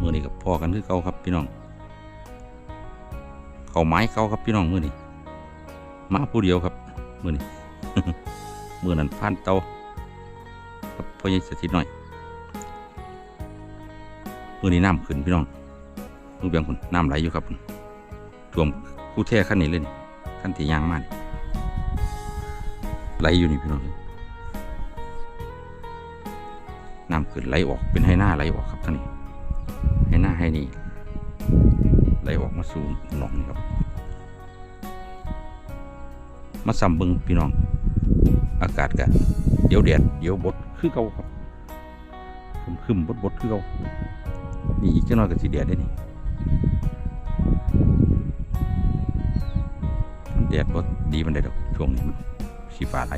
มือนี้กับพ่อกันคือเก่าครับพี่น้อง เขาไม้เก่าครับพี่น้องมือนี้มาผู้เดียวครับมือนี้มือนั้นพันเตาครับพ่อยังสถิตหน่อยมือนี้น้ำขึ้นพี่น้องมือเบียงคุณน้ำไหลอยู่ครับพุ่นท่วมคู่แท้ขั้นนี้เลยนี่ขั้นที่ยางมากไหลอยู่นี่พี่น้องน้ำขึ้นไหลออกเป็นให้หน้าไหลออกครับท่างนี้ ห้หน้าให้นี่ไหลออกมาสู่หนองนี่ครับ มาซ้ำบิงพี่น้อง อากาศกะเดี๋ยวแดดเดี๋ยวบดคือเก่าครับคึมคึมบดบดคือเก่านี่อีกจังน้อยก็สิแดดได้นี่แดดบดดีมันได้ดอกช่วงนี้มันสีฟ้าไหล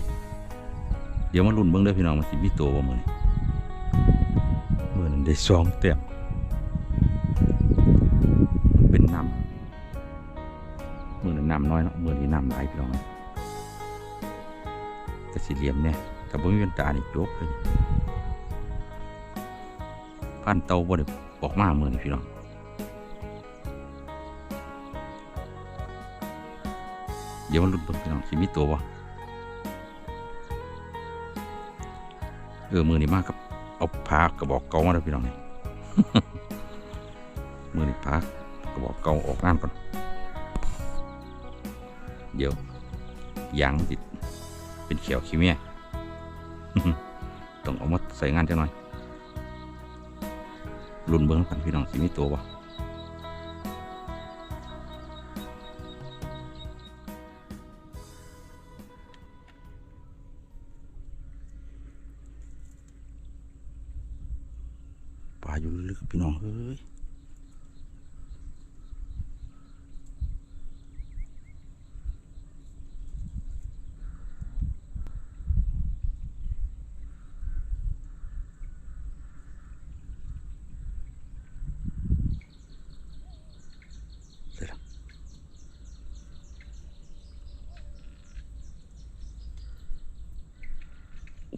เดี๋ยวมาลุ้นเบิ่งเด้อพี่น้องมันสิมีตัวบ่มือนี้เมื่อนั้นได้สองเต็ม น้อยเนาะเมื่อนี้น้ำหลายพี่น้องแต่สี่เหลี่ยมเนี่ยถ้าบ่มีเป็นตานี่จบเลยพันเตาบ่ได้ออกมาเมื่อนี้พี่น้องเดี๋ยวมันลุ้นเบิ่งพี่น้องสิมีตัวบ่เออมือนี้มากครับเอาพากระบอกเกามาแล้วพี่น้องนี่มือนี่พากระบอกเกาออกน้ำก่อน เดี๋ยวยางติดเป็นเขียวขี้เมียต้องเอามาใส่งานจังหน่อยรุนเบิ้งกันพี่น้องสิมีตัวบ่ปลาอยู่ลึกๆพี่น้องเฮ้ย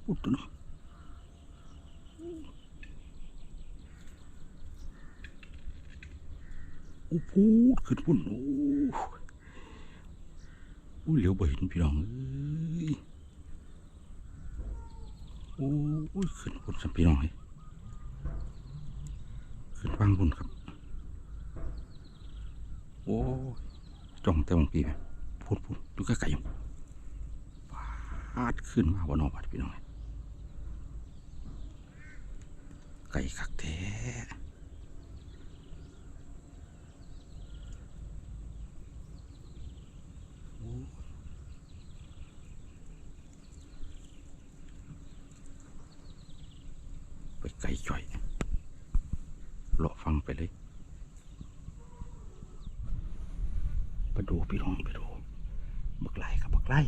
โอ้โหตัวน้องโอ้โหขึ้นพุ่นโอ้โอ้ยเหลียวไปเห็นพี่น้องเอ้ยโอ้ยขึ้นพุ่นสัมพี่น้องเอ้ยขึ้นฟังพุ่นครับ โอ้ยจ้องแต่มองพี่แบบพุ่นพุ่นดูใกล้ๆอยู่ปาดขึ้นมาบนนอกบาดพี่น้องเอ้ย ไก่คักแท้ไปไกลจ่อยเลาะฟังไปเลย ไปดูพี่น้องไปดูบักไล่ครับบักไล่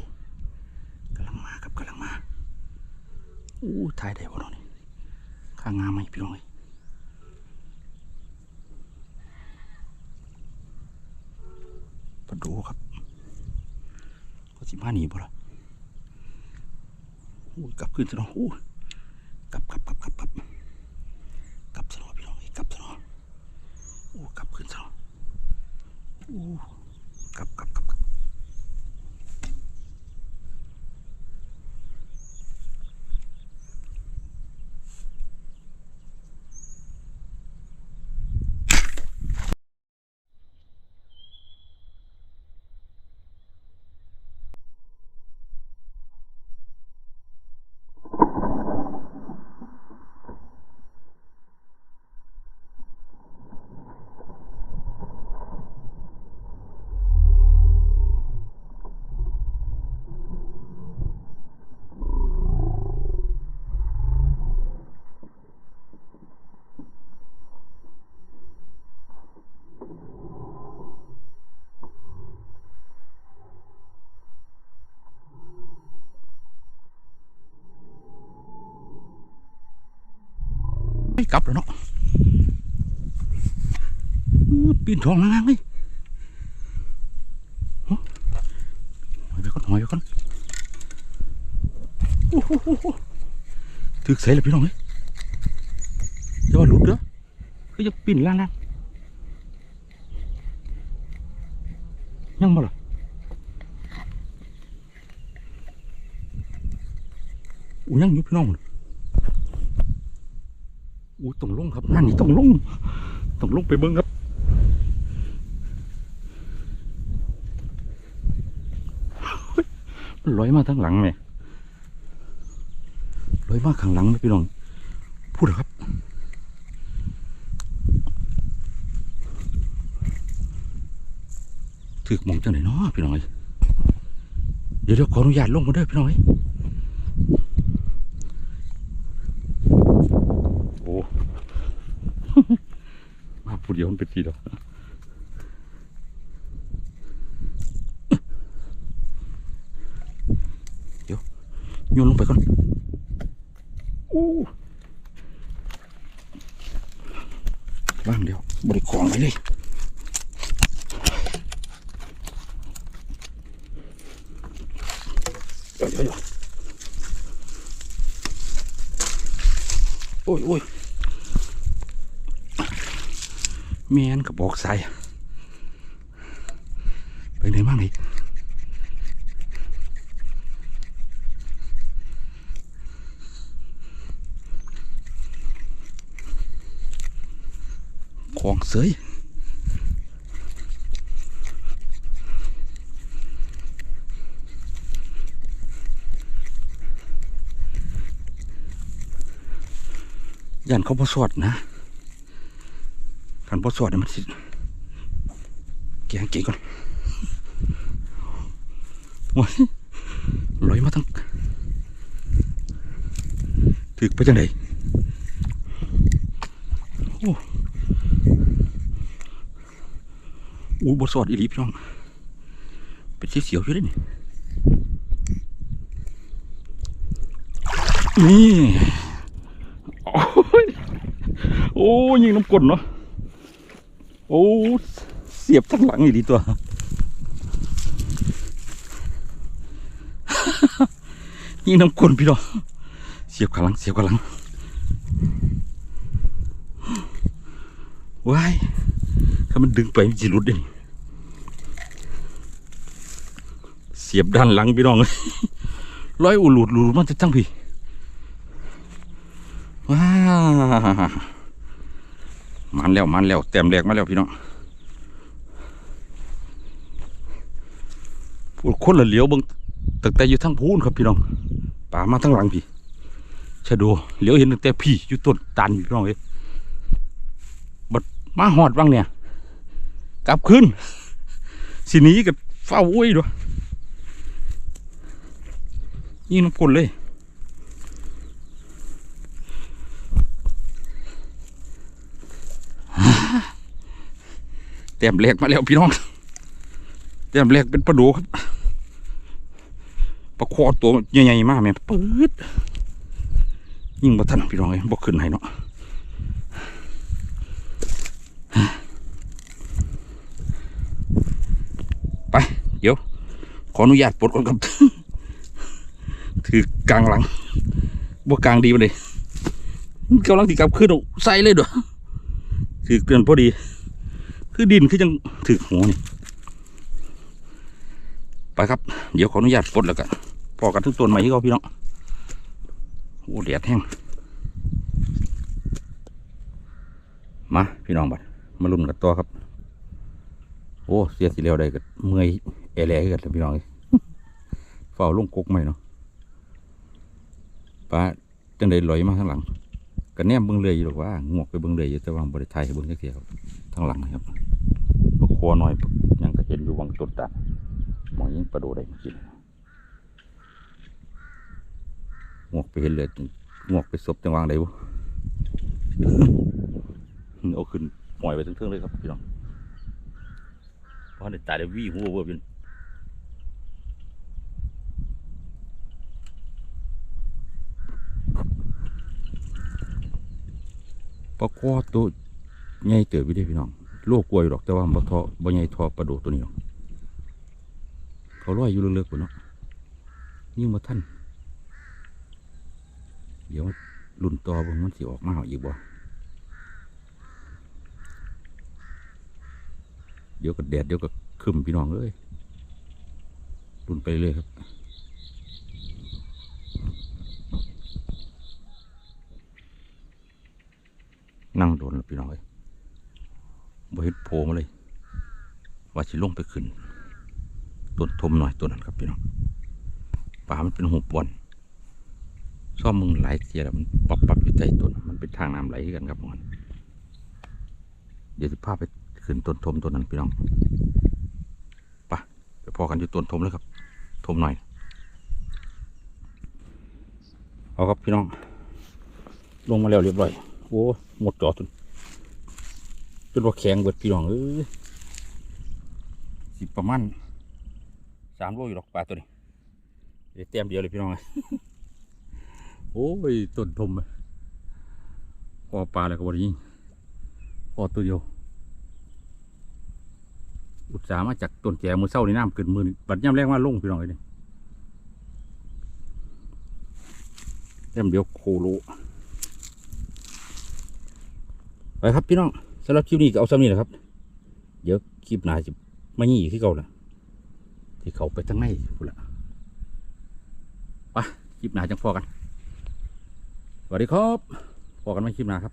กำลังมาครับกำลังมาอู้ถ่ายได้บ่เนาะนี่ ข้างงามไหมพี่น้องเอ้ยไปดูครับเขาสิมาหนีบ่ล่ะอู้ยกลับขึ้นซะเนาะอู้กลับกลับกลับกลับกลับกลับสนอพี่น้องเอ้ยกลับสนอโอ้กลับขึ้นสนอโอ้ กลับแล้วเนาะปีนทองล่างเลยหอยไปก่อนหอยไปก่อนถึกใส่เลยพี่น้องเลยจะว่าหลุดเด้อก็จะปิ่นล่างนะยังบ่ล่ะอู้ยังอยู่พี่น้องมัน อู้ต้องลงครับนั่นนี่ต้องลงต้องลงไปเบิ้งครับลอยมาทางหลังไหมลอยมาข้างหลังไหมพี่น้อง พูดครับถือหมองจังไหนเนาะพี่น้องเอ้ยเดี๋ยวเดี๋ยวขออนุญาตลงมาเด้อพี่น้องเอ้ยโอ้ มาพูดเดียวมันเป็นทีเดียวเดี๋ยวโยนลงไปก่อนโอ้ว่างเดียวบริของไปเลยเดี๋ยวเดี๋ยวเดี๋ยวโอ้ยโอ้ย แมนกับบอกใส่ไปไหนบ้างนี่ของเสยยันเขาพอสวดนะ การพอสวดเนี่ยมันสิแกงเก่งก่อนว้าลอยมาทั้งถึกไปจังไดโอ้โอ้บสวดอีลีพี่น้อง เป็นเสียวอยู่ด้นี่นี่ โอ้ย โอ้ยยิงน้ำกลนเนาะ โอ้เสียบทั้งหลังอยู่ดีตัว ยิงน้ำกลนพี่น้องเสียบข้างหลังเสียบข้างหลังว้ายถ้ามันดึงไปมันจะหลุดเองเสียบด้านหลังพี่น้องเลยร้อยอุหลุดหลุดมันจะจังพี่ว้า มันแล้วมันแล้วเต็มแรกมาแล้วพี่น้องพูดคนละเหลียวเบิ่งตั้งแต่อยู่ทั้งพูนครับพี่น้องป่ามาทั้งหลังพี่ชะโดูเหลียวเห็นตั้งแต่พี่อยู่ต้นตันพี่น้องเอ้ยบัดมาหอดบ้างเนี่ย กลับขึ้นสิหนี้กับเฝ้าอุ้ยด้วยยิงน้ำกลนเลย เต็มแรกมาแล้วพี่น้องเต็มแรกเป็นปลาโดูครับปลาคอตัวใหญ่ๆมากแม่ปื๊ดยิ่งบ่ทันพี่น้องเลยบ่ขึ้นให้เนาะไป เดี๋ยว ขออนุญาตปลดก่อนครับถือกลางหลังบ่กลางดีมาเลยกำลังติกลับขึ้นอาใส่เลยด้อถือเกินพอดี คือดินคือยังถึกหัวนี่ไปครับ เดี๋ยวขออนุญาตปลดแล้วกันพอกันทุกต้นใหม่ที่เขาพี่น้องโอ้เดียดแห้งมาพี่น้องบัดมาลุ้นกันตัวครับ โอ้เสียสิเร็วได้ก็เมื่อยเอแลกันแล้วพี่น้องเอ้ยเฝ้าลงกกใหม่เนาะป้าจังได้ลอยมาข้างหลัง ก็แนมเบิ่งเลยอยู่หรอกว่างวกไปเบิ่งเลยอยู่แต่ว่าบริไทยเบิ่งจักเทียครับทางหลังนะครับปลาคอหน่อยยังก็เห็นอยู่วังจุดตะมองยิ่งปลาโดูได้เมื่อกี้งวกไปเห็นเลยงวกไปศพจังวางได้บุเอาขึ้นหมอยไปทั้งเทิงเลยครับพี่น้องเพราะในตาได้วี่หัวเวอร์เป็น ปลาก้อตัวใหญ่เติบอยู่ได้พี่น้องลูกกลัวยหรอกแต่ว่าบ่ทอบ่ใหญ่ทอปลาโดตัวนี้หรอกเขาลอยอยู่เลือกๆหมดเนาะยิ่งมาท่านเดี๋ยวลุ่นต่อมันสิออกมาอีกบ่เดี๋ยวก็แดดเดี๋ยวก็คึมพี่น้องเลยลุ่นไปเลยครับ นั่งโดนพี่น้องเอ้ยบ่เห็นโผล่มาเลยว่าสิลงไปขึ้นต้นทมหน่อยตัวนั้นครับพี่น้องป่ามันเป็นหูปวนซ่อมมึงไหลายเสียแล้วมันปับปับอยู่ใจต้นมันเป็นทางน้ำไหลกันครับมันเดี๋ยวจะพาไปขึ้นต้นทมต้นนั้นพี่น้องไปไปพอกันอยู่ต้นทมเลยครับ ทมหน่อย เอาครับพี่น้อง ลงมาแล้วเรียบร้อย โอ้หมดจอจนจนว่าแข็งเบิดพี่น้องเอ้ยสิประมาณสามโลอยู่หรอกปลาตัวนี้เดี๋ยวเต็มเดียวเลยพี่น้องโอ้ยต้นทมพอปลาแล้วก็บริยิงพอตัวเดียวอุตสาห์มาจากต้นแจมือเศร้าในน้ำเกินมือบัดย่ำแรงมาลงพี่น้องเลยเต็มเดียวโคโล ไปครับพี่น้องสำหรับคลิปนี้ก็เอาซ้ำนี้แหละครับ เดี๋ยวคลิปหน้าจะไม่ยี่ที่เก่านะที่เขาไปทั้งในพูดละไปคลิปหน้าจังพอกันสวัสดีครับพอกันไหมคลิปหน้าครับ